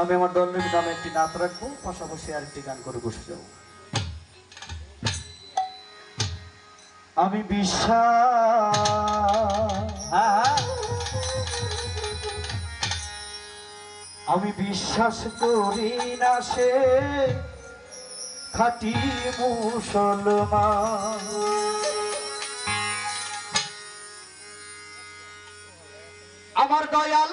আমি আমার দলের নামে একটি নাচ রাখব, পাশাপাশি আরেকটি গান করে বসে যাব। আমি বিশ্বাস হ্যাঁ। আমি বিশ্বাস করি না সে খাটি মুসলমান। আমার দয়াল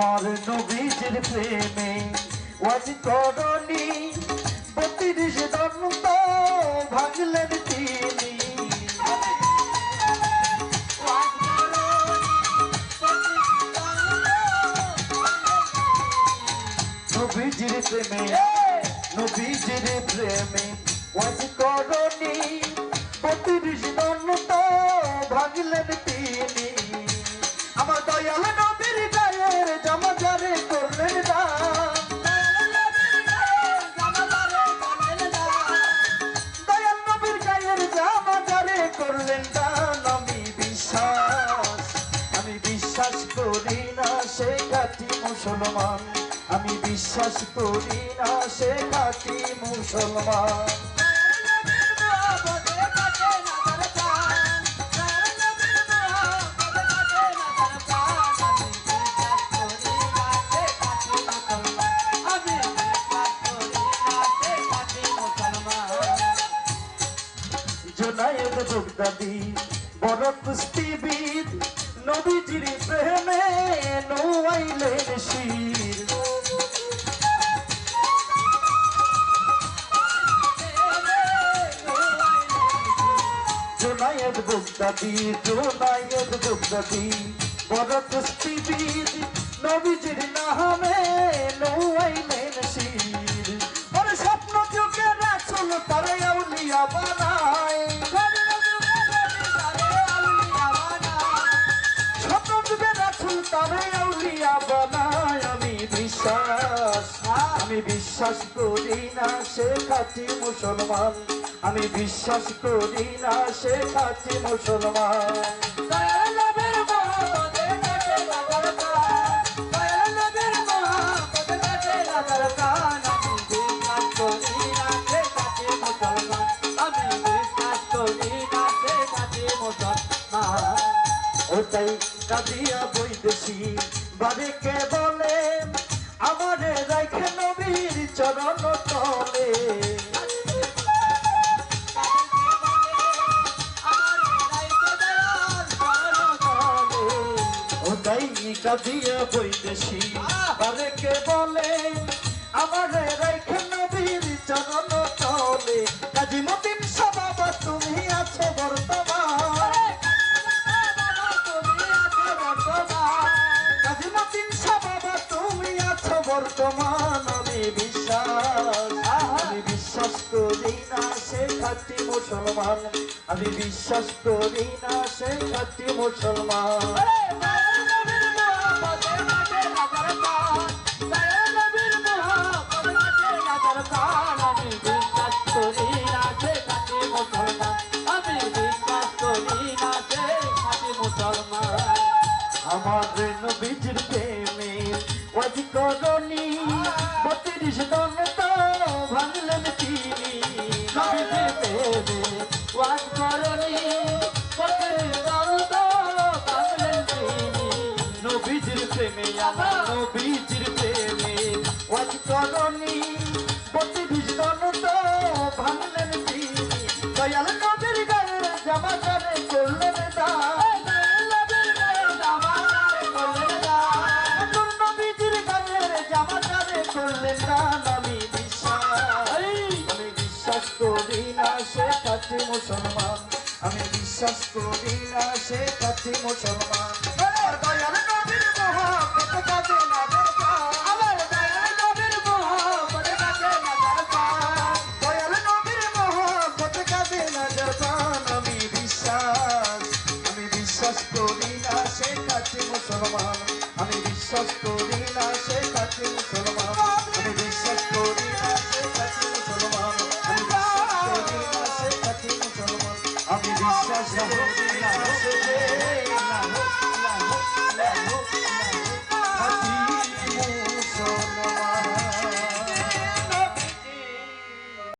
আমার নবীজির প্রেমে ওয়াজ করনি বত্রিশ দন্ত ভাগলেন তিনি। নবীজির প্রেমে নবীজির প্রেমে ওয়াজ করনি বত্রিশ দন্ত ভাগলেন তিনি। করলেন দান আমি বিশ্বাস আমি বিশ্বাস মুসলমান। আমি বিশ্বাস করি না সে কাটি মুসলমান। জোনায়েদ বড় কুস্তিবিদ নবীজির প্রেমে নোয়াইলেন শির। জোনায়েদ বগদাদি জোনায়েদ বগদাদি বড় কুস্তিবিদ নবীজির নামে নোয়াইলেন শির। ওরে স্বপ্ন যুগে রাসূল তারে আউলিয়া বানায় বিশ্বাস আমি বিশ্বাস করি না সে খাঁটি মুসলমান। আমি বিশ্বাস করি না সে খাঁটি মুসলমান। ওটাই কাঁদিয়া বইতেছি বাড়িকে বলে চরণ তলে। ওটাই কাঁদিয়া বইতেছি বাড়িকে বলে? আমারে রাখে নবীর চরণ তলে। কাজী মতিন সবাব তুমি আছো বর্তমান। কাজীমতিন বাবা তুমি আছো বর্তমান। করি না সে খাঁটি মুসলমান। আমি বিশ্বাস করি না সে খাঁটি মুসলমান। আমার নবীজির প্রেমে ওয়াজ করনি বত্রিশ দন প্রেমে আমার নবীজির প্রেমে ওয়াজ করনি বত্রিশ দন তো ভাঙলেন তিনি দয়াল নবীর গায়ে জামা জানে করলেন দান নবীজির গায়ের জামা জানে করলেন মুসলমান আমি বিশ্বাস করি না সে কাছে মুসলমান আমি বিশ্বাস করি না সে কাছে মুসলমান আমি বিশ্বাস করি না সে কাছে মুসলমান আমি বিশ্বাস করি না সে